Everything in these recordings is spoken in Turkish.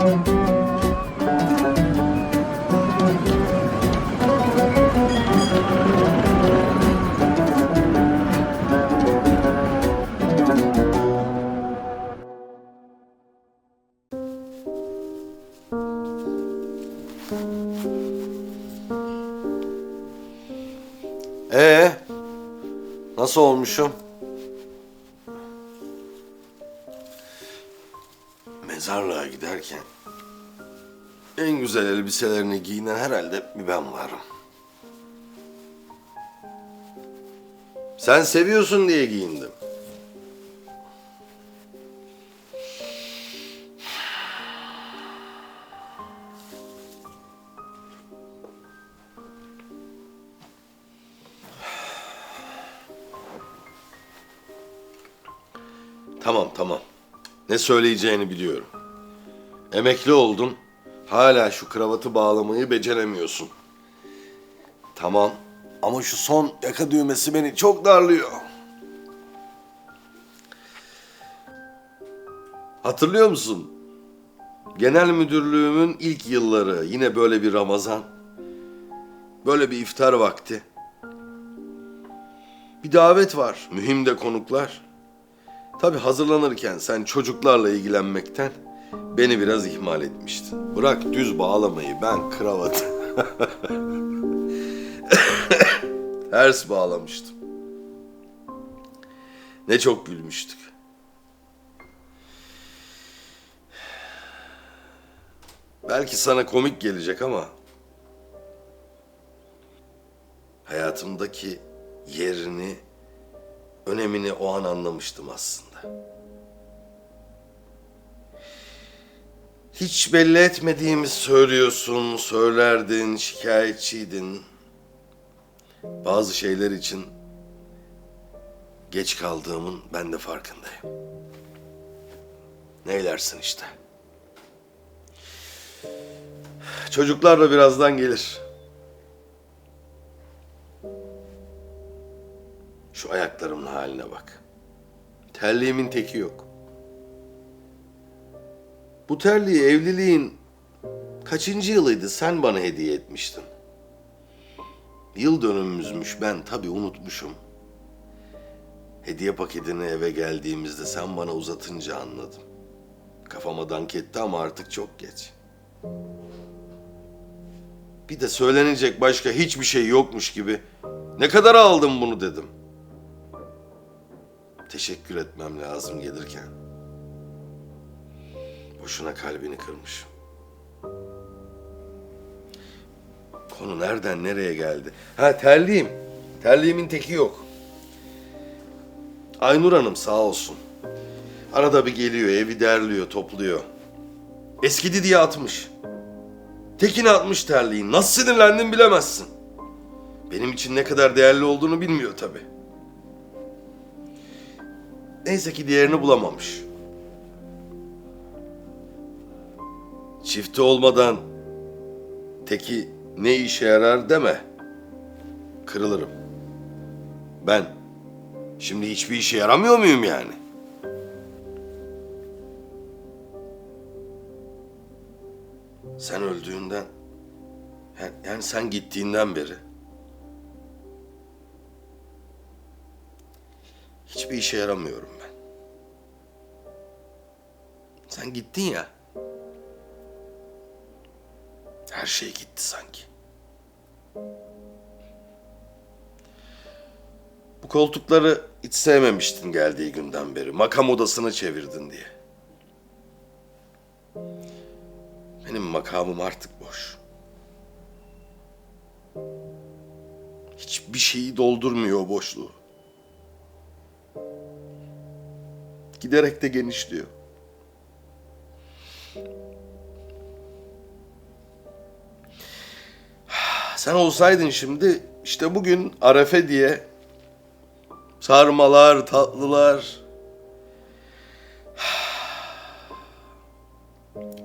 Ee, nasıl olmuşum? Giderken en güzel elbiselerini giyinen herhalde bir ben varım. Sen seviyorsun diye giyindim. Tamam tamam. Ne söyleyeceğini biliyorum. Emekli oldun. Hala şu kravatı bağlamayı beceremiyorsun. Tamam. Ama şu son yaka düğmesi beni çok darlıyor. Hatırlıyor musun? Genel müdürlüğümün ilk yılları yine böyle bir Ramazan. Böyle bir iftar vakti. Bir davet var, mühim de konuklar. Tabii hazırlanırken sen çocuklarla ilgilenmekten beni biraz ihmal etmiştin. Bırak düz bağlamayı ben kravatı ters bağlamıştım. Ne çok gülmüştük. Belki sana komik gelecek ama hayatımdaki yerini, önemini o an anlamıştım aslında. Hiç belli etmediğimi söylüyorsun, söylerdin, şikayetçiydin. Bazı şeyler için geç kaldığımın ben de farkındayım. Neylersin işte. Çocuklar da birazdan gelir. Şu ayaklarımın haline bak. Terliğimin teki yok. Bu terliği evliliğin kaçıncı yılıydı sen bana hediye etmiştin. Yıl dönümümüzmüş ben tabii unutmuşum. Hediye paketini eve geldiğimizde sen bana uzatınca anladım. Kafama dank etti ama artık çok geç. Bir de söylenecek başka hiçbir şey yokmuş gibi ne kadar aldım bunu dedim. Teşekkür etmem lazım gelirken. Boşuna kalbini kırmışım. Konu nereden nereye geldi? Ha terliğim. Terliğimin teki yok. Aynur Hanım sağ olsun. Arada bir geliyor, evi derliyor, topluyor. Eskidi diye atmış. Tekini atmış terliğin. Nasıl sinirlendim bilemezsin. Benim için ne kadar değerli olduğunu bilmiyor tabii. Neyse ki diğerini bulamamış. Çifti olmadan teki ne işe yarar deme. Kırılırım. Ben şimdi hiçbir işe yaramıyor muyum yani? Sen öldüğünden yani- sen gittiğinden beri hiçbir işe yaramıyorum ben. Sen gittin ya. Her şey gitti sanki. Bu koltukları hiç sevmemiştin geldiği günden beri. Makam odasını çevirdin diye. Benim makamım artık boş. Hiçbir şeyi doldurmuyor boşluğu. Giderek de genişliyor. Sen olsaydın şimdi işte bugün Arefe diye sarmalar, tatlılar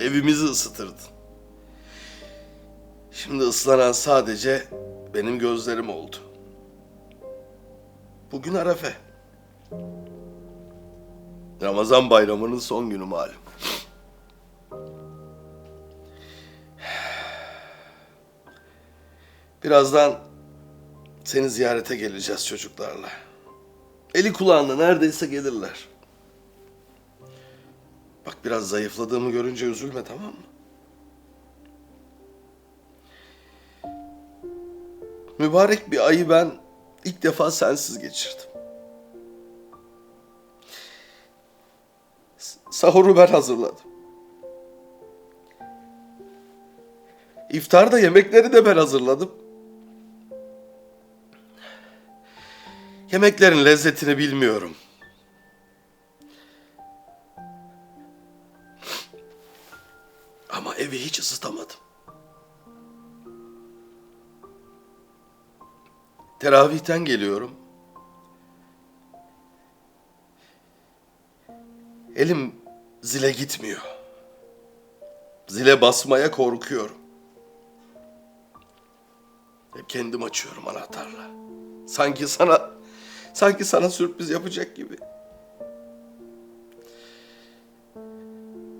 evimizi ısıtırdın. Şimdi ıslanan sadece benim gözlerim oldu. Bugün Arefe. Ramazan bayramının son günü malum. Birazdan seni ziyarete geleceğiz çocuklarla. Eli kulağında neredeyse gelirler. Bak biraz zayıfladığımı görünce üzülme tamam mı? Mübarek bir ayı ben ilk defa sensiz geçirdim. Sahuru ben hazırladım. İftarda yemekleri de ben hazırladım. Yemeklerin lezzetini bilmiyorum. Ama evi hiç ısıtamadım. Teravihten geliyorum. Elim zile gitmiyor. Zile basmaya korkuyorum. Hep kendim açıyorum anahtarla. Sanki sana sanki sana sürpriz yapacak gibi.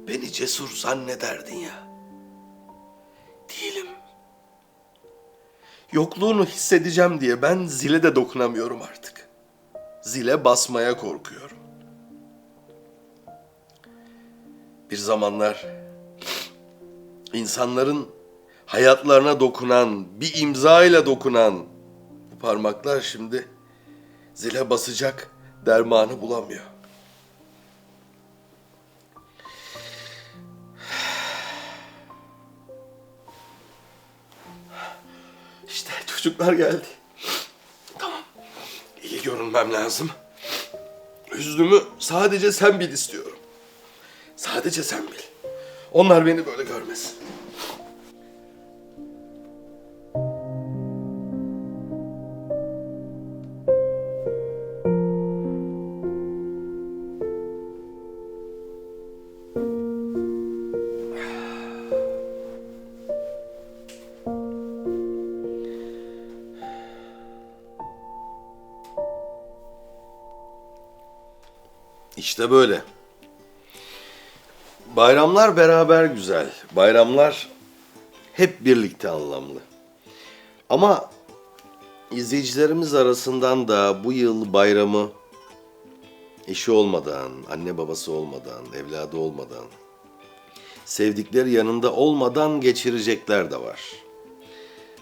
Beni cesur zannederdin ya. Değilim. Yokluğunu hissedeceğim diye ben zile de dokunamıyorum artık. Zile basmaya korkuyorum. Bir zamanlar insanların hayatlarına dokunan, bir imza ile dokunan bu parmaklar şimdi zile basacak dermanı bulamıyor. İşte çocuklar geldi. Tamam. İyi görünmem lazım. Hüznümü sadece sen bil istiyorum. Sadece sen bil. Onlar beni böyle görmesin. İşte böyle. Bayramlar beraber güzel. Bayramlar hep birlikte anlamlı. Ama izleyicilerimiz arasından da bu yıl bayramı eşi olmadan, anne babası olmadan, evladı olmadan, sevdikleri yanında olmadan geçirecekler de var.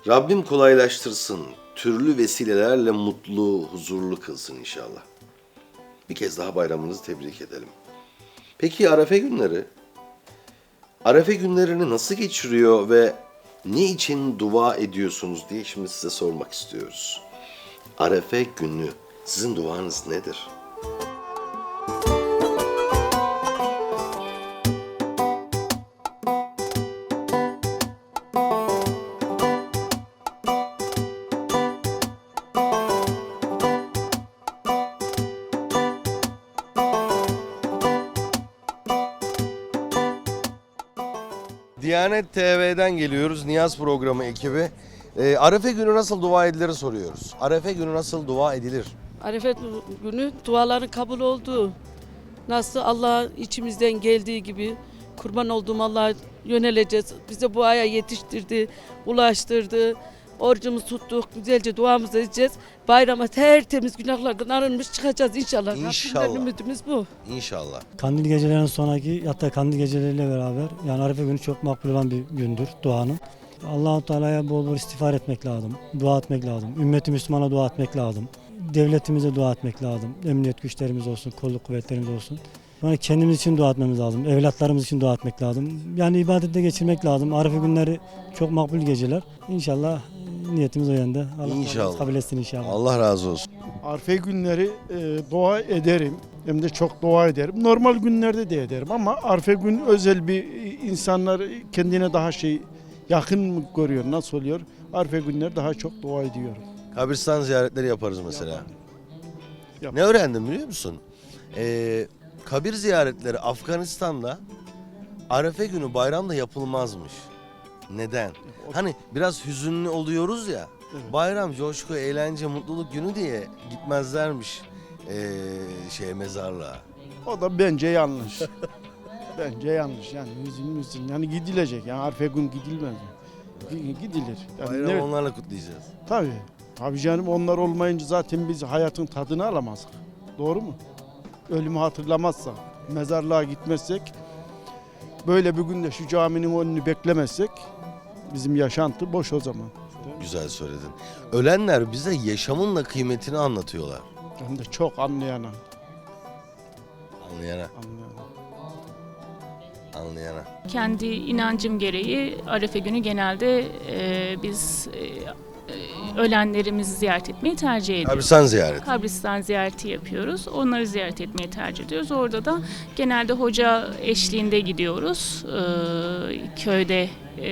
Rabbim kolaylaştırsın, türlü vesilelerle mutlu, huzurlu kılsın inşallah. Bir kez daha bayramınızı tebrik edelim. Peki Arefe günleri? Arefe günlerini nasıl geçiriyor ve ne için dua ediyorsunuz diye şimdi size sormak istiyoruz. Arefe günü sizin duanız nedir? Diyanet TV'den geliyoruz. Niyaz programı ekibi. Ee, Arefe günü nasıl dua edilir soruyoruz. Arefe günü nasıl dua edilir? Arifet günü duaların kabul olduğu, nasıl Allah içimizden geldiği gibi kurban olduğum Allah'a yöneleceğiz. Bize bu aya yetiştirdi, ulaştırdı. Orucumuzu tuttuk, güzelce duamızı edeceğiz. Bayrama tertemiz günahlardan arınmış çıkacağız inşallah. İnşallah. Rabbimden ümidimiz bu. İnşallah. Kandil gecelerinin sonraki hatta kandil geceleriyle beraber yani Arife günü çok makbul olan bir gündür duanın. Allahu Teala'ya bol bol istiğfar etmek lazım. Dua etmek lazım. Ümmeti Müslümana dua etmek lazım. Devletimize dua etmek lazım. Emniyet güçlerimiz olsun, kolluk kuvvetlerimiz olsun. Yani kendimiz için dua etmemiz lazım. Evlatlarımız için dua etmek lazım. Yani ibadette geçirmek lazım. Arife günleri çok makbul geceler. İnşallah niyetimiz o yönde. Allah İnşallah. kabul etsin inşallah. Allah razı olsun. Arfe günleri e, dua ederim. Hem de çok dua ederim. Normal günlerde de ederim ama Arfe gün özel bir e, insanlar kendine daha şey yakın mı görüyor? Nasıl oluyor? Arfe günleri daha çok dua ediyorum. Kabristan ziyaretleri yaparız mesela. Yap. Ne öğrendim biliyor musun? Ee, kabir ziyaretleri Afganistan'da Arefe günü bayramda yapılmazmış. Neden? Hani biraz hüzünlü oluyoruz ya. Evet. Bayram, coşku, eğlence, mutluluk günü diye gitmezlermiş ee, şey mezarlığa. O da bence yanlış. bence yanlış yani hüzün hüzün. Yani gidilecek yani Arfe gün gidilmez. gidilir. Yani Bayramı ne- onlarla kutlayacağız. Tabii. Tabii canım onlar olmayınca zaten biz hayatın tadını alamazdık. Doğru mu? Ölümü hatırlamazsak, mezarlığa gitmezsek, böyle bir günde şu caminin önünü beklemezsek bizim yaşantı boş o zaman. Güzel söyledin. Ölenler bize yaşamın da kıymetini anlatıyorlar. Hem de çok anlayana. Anlayana, anlayana. anlayana. Kendi inancım gereği Arefe günü genelde e, biz e, e, ölenlerimizi ziyaret etmeyi tercih ediyoruz. Kabristan ziyareti. Kabristan ziyareti yapıyoruz. Onları ziyaret etmeyi tercih ediyoruz. Orada da genelde hoca eşliğinde gidiyoruz. Ee, köyde e,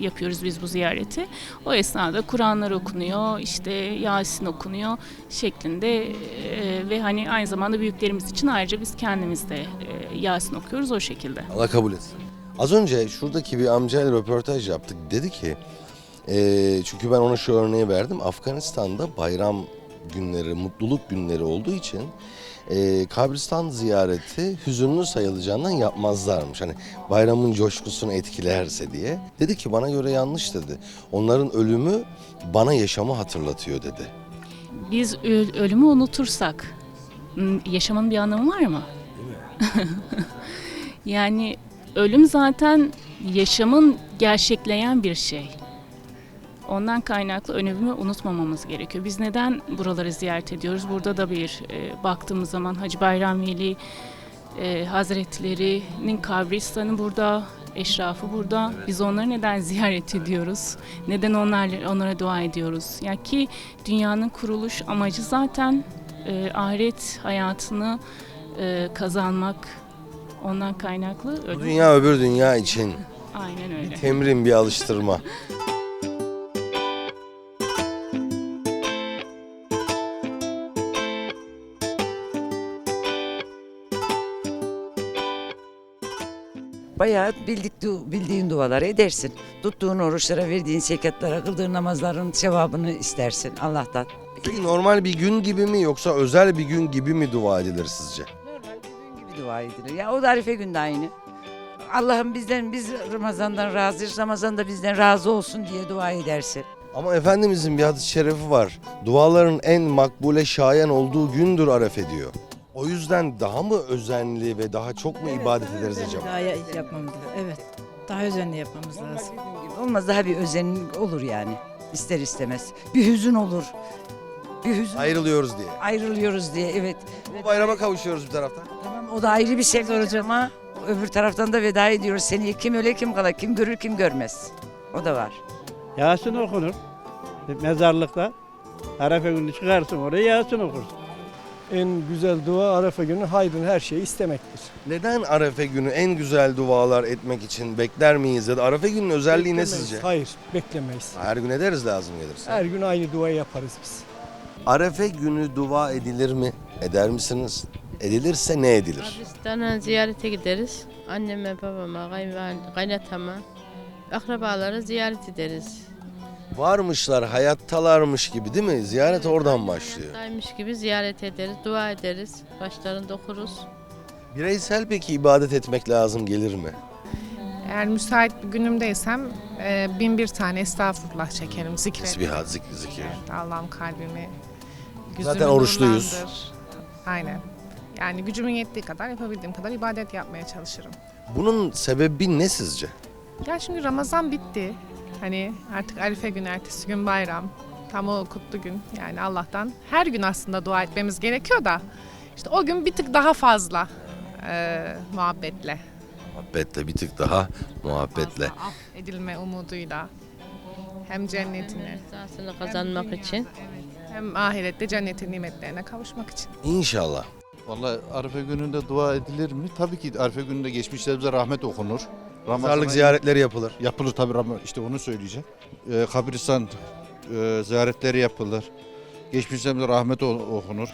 yapıyoruz biz bu ziyareti. O esnada Kur'anlar okunuyor, işte Yasin okunuyor şeklinde e, ve hani aynı zamanda büyüklerimiz için ayrıca biz kendimiz de e, Yasin okuyoruz o şekilde. Allah kabul etsin. Az önce şuradaki bir amcayla röportaj yaptık. Dedi ki, eee, çünkü ben ona şu örneği verdim. Afganistan'da bayram günleri, mutluluk günleri olduğu için eee, kabristan ziyareti hüzünlü sayılacağından yapmazlarmış. Hani bayramın coşkusunu etkilerse diye. Dedi ki bana göre yanlış dedi. Onların ölümü bana yaşamı hatırlatıyor dedi. Biz ölümü unutursak yaşamın bir anlamı var mı? yani ölüm zaten yaşamın gerçekleyen bir şey. Ondan kaynaklı ölümü unutmamamız gerekiyor. Biz neden buraları ziyaret ediyoruz? Burada da bir e, baktığımız zaman Hacı Bayram Veli e, Hazretleri'nin kabristanı burada, eşrafı burada. Biz onları neden ziyaret ediyoruz? Neden onlarla, onlara dua ediyoruz? Yani ki dünyanın kuruluş amacı zaten e, ahiret hayatını e, kazanmak. Ondan kaynaklı Bu dünya öbür dünya için Aynen öyle. temrin bir alıştırma. Bayağı bildik, du- bildiğin duaları edersin. Tuttuğun oruçlara, verdiğin zekatlara, kıldığın namazların sevabını istersin Allah'tan. Peki normal bir gün gibi mi yoksa özel bir gün gibi mi dua edilir sizce? Normal bir gün gibi dua edilir. Ya o da Arife günde aynı. Allah'ım bizden, biz Ramazan'dan razıyız, Ramazan da bizden razı olsun diye dua edersin. Ama Efendimizin bir hadis-i şerifi var. Duaların en makbule şayan olduğu gündür Arefe diyor. O yüzden daha mı özenli ve daha çok mu ibadet ederiz acaba? Daha ya- yapmamız lazım. Evet. Daha özenli yapmamız lazım. Olmaz daha bir özen olur yani. İster istemez. Bir hüzün olur. Bir hüzün. Ayrılıyoruz diye. Ayrılıyoruz diye evet. Bu bayrama kavuşuyoruz bir taraftan. Tamam o da ayrı bir şey olacak ama öbür taraftan da veda ediyoruz. Seni kim öle kim kala kim görür kim görmez. O da var. Yasin okunur. Mezarlıkta. Arefe günü çıkarsın oraya Yasin okursun. En güzel dua Arefe günü hayrın her şeyi istemektir. Neden Arefe günü en güzel dualar etmek için bekler miyiz ya da Arefe günün özelliği ne Beklemeyiz, sizce? Hayır, beklemeyiz. Her gün ederiz lazım gelirse. Her gün aynı duayı yaparız biz. Arefe günü dua edilir mi? Eder misiniz? Edilirse ne edilir? Kabristan'a ziyarete gideriz. Anneme, babama, kayınval- kaynatama, akrabaları ziyaret ederiz. Varmışlar, hayattalarmış gibi değil mi? Ziyaret oradan başlıyor. Hayattaymış gibi ziyaret ederiz, dua ederiz, başlarında okuruz. Bireysel peki ibadet etmek lazım gelir mi? Eğer müsait bir günümdeysem e, bin bir tane estağfurullah çekerim, zikrederim. Tesbihat, zikir, zikir. Evet, Allah'ım kalbimi, gücümü Zaten oruçluyuz. nurlandır. Aynen. Yani gücümün yettiği kadar yapabildiğim kadar ibadet yapmaya çalışırım. Bunun sebebi ne sizce? Ya şimdi Ramazan bitti. Hani artık Arife günü, ertesi gün bayram. Tam o kutlu gün. Yani Allah'tan her gün aslında dua etmemiz gerekiyor da. işte o gün bir tık daha fazla e, muhabbetle. Muhabbetle bir tık daha muhabbetle. Fazla af edilme umuduyla. Hem cennetine Rızasını kazanmak için. hem ahirette cennetin nimetlerine kavuşmak için. İnşallah. Vallahi Arife gününde dua edilir mi? Tabii ki Arife gününde geçmişlerimize rahmet okunur. Mezarlık ziyaretleri yapılır. Yapılır tabii Ram- işte onu söyleyeceğim. Ee, kabristan e, ziyaretleri yapılır. Geçmişlerimize rahmet o- okunur.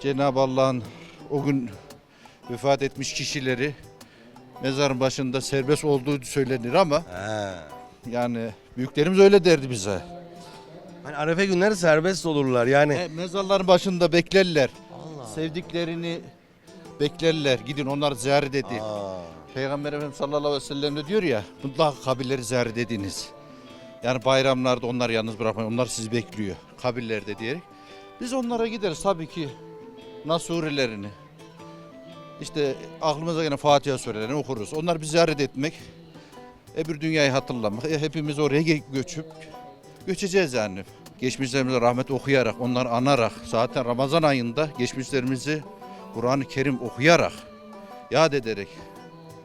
Cenab-ı Allah'ın o gün vefat etmiş kişileri mezarın başında serbest olduğu söylenir ama He. yani büyüklerimiz öyle derdi bize. Hani Arefe günleri serbest olurlar yani. E, mezarların başında beklerler. Sevdiklerini beklerler. Gidin onları ziyaret edin. Aa, Peygamber Efendimiz sallallahu aleyhi ve sellem de diyor ya mutlaka kabirleri ziyaret ediniz. Yani bayramlarda onlar yalnız bırakmayın. Onlar sizi bekliyor. Kabirlerde diyerek. Biz onlara gideriz tabii ki. Nas surelerini. İşte aklımıza gelen Fatiha surelerini okuruz. Onlar bizi ziyaret etmek. Öbür dünyayı hatırlamak. E, hepimiz oraya göçüp göçeceğiz yani. Geçmişlerimize rahmet okuyarak, onları anarak, zaten Ramazan ayında geçmişlerimizi Kur'an-ı Kerim okuyarak, yad ederek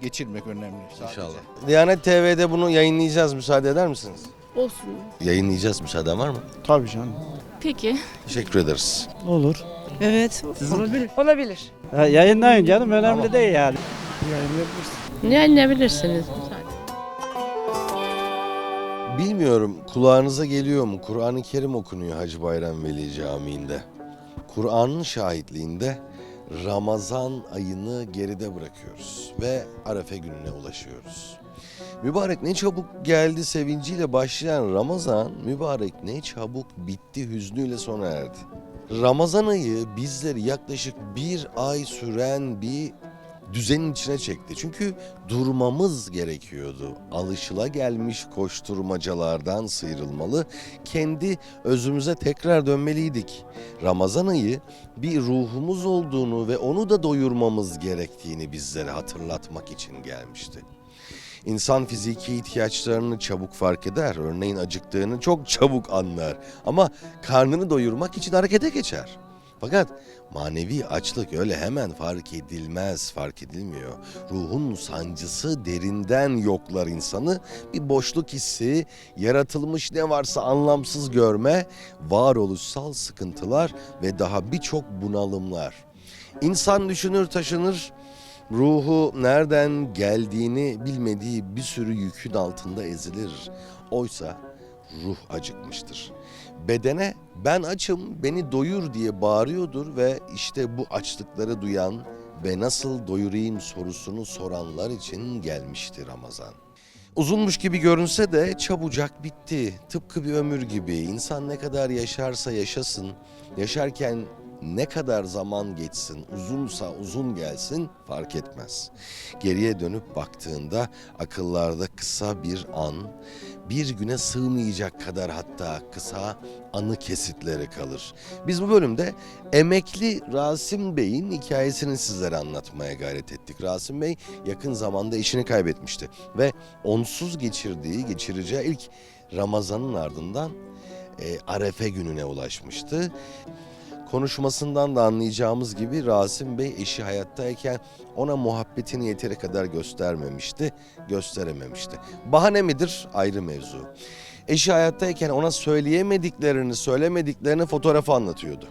geçirmek önemli. sadece. İnşallah. Diyanet TV'de bunu yayınlayacağız. Müsaade eder misiniz? Olsun. Yayınlayacağız. Müsaaden var mı? Tabii canım. Peki. Teşekkür ederiz. Olur. Evet. Olabilir. Olabilir. Ha, yayınlayın canım önemli değil yani. Yayınlayabilirsiniz. Bilmiyorum kulağınıza geliyor mu? Kur'an-ı Kerim okunuyor Hacı Bayram Veli Camii'nde. Kur'an'ın şahitliğinde Ramazan ayını geride bırakıyoruz ve Arefe gününe ulaşıyoruz. Mübarek ne çabuk geldi sevinciyle başlayan Ramazan, mübarek ne çabuk bitti hüznüyle sona erdi. Ramazan ayı bizleri yaklaşık bir ay süren bir düzenin içine çekti. Çünkü durmamız gerekiyordu. Alışıla gelmiş koşturmacalardan sıyrılmalı, kendi özümüze tekrar dönmeliydik. Ramazan ayı bir ruhumuz olduğunu ve onu da doyurmamız gerektiğini bizlere hatırlatmak için gelmişti. İnsan fiziki ihtiyaçlarını çabuk fark eder. Örneğin acıktığını çok çabuk anlar. Ama karnını doyurmak için harekete geçer. Fakat manevi açlık öyle hemen fark edilmez, fark edilmiyor. Ruhun sancısı derinden yoklar insanı. Bir boşluk hissi, yaratılmış ne varsa anlamsız görme, varoluşsal sıkıntılar ve daha birçok bunalımlar. İnsan düşünür taşınır, ruhu nereden geldiğini bilmediği bir sürü yükün altında ezilir. Oysa ruh acıkmıştır. Bedene ben açım beni doyur diye bağırıyordur ve işte bu açlıkları duyan ve nasıl doyurayım sorusunu soranlar için gelmişti Ramazan. Uzunmuş gibi görünse de çabucak bitti. Tıpkı bir ömür gibi. İnsan ne kadar yaşarsa yaşasın, yaşarken ne kadar zaman geçsin, uzunsa uzun gelsin fark etmez. Geriye dönüp baktığında akıllarda kısa bir an, bir güne sığmayacak kadar hatta kısa anı kesitleri kalır. Biz bu bölümde emekli Rasim Bey'in hikayesini sizlere anlatmaya gayret ettik. Rasim Bey yakın zamanda eşini kaybetmişti ve onsuz geçirdiği, geçireceği ilk Ramazan'ın ardından e, Arefe gününe ulaşmıştı. Konuşmasından da anlayacağımız gibi Rasim Bey eşi hayattayken ona muhabbetini yeteri kadar göstermemişti, gösterememişti. Bahane midir? Ayrı mevzu. Eşi hayattayken ona söyleyemediklerini, söylemediklerini fotoğrafı anlatıyordu.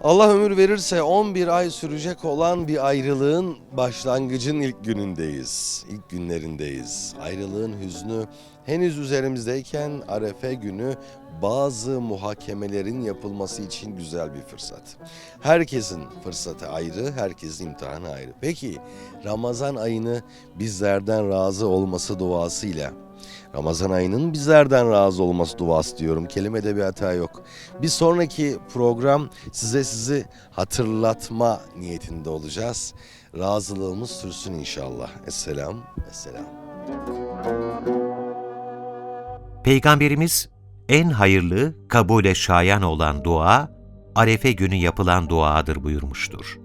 Allah ömür verirse 11 ay sürecek olan bir ayrılığın başlangıcın ilk günündeyiz. İlk günlerindeyiz. Ayrılığın hüznü henüz üzerimizdeyken Arefe günü bazı muhakemelerin yapılması için güzel bir fırsat. Herkesin fırsatı ayrı, herkesin imtihanı ayrı. Peki Ramazan ayını bizlerden razı olması duasıyla Ramazan ayının bizlerden razı olması duası diyorum. Kelimede bir hata yok. Bir sonraki program size sizi hatırlatma niyetinde olacağız. Razılığımız sürsün inşallah. Esselam, esselam. Peygamberimiz en hayırlı, kabule şayan olan dua, Arefe günü yapılan duadır buyurmuştur.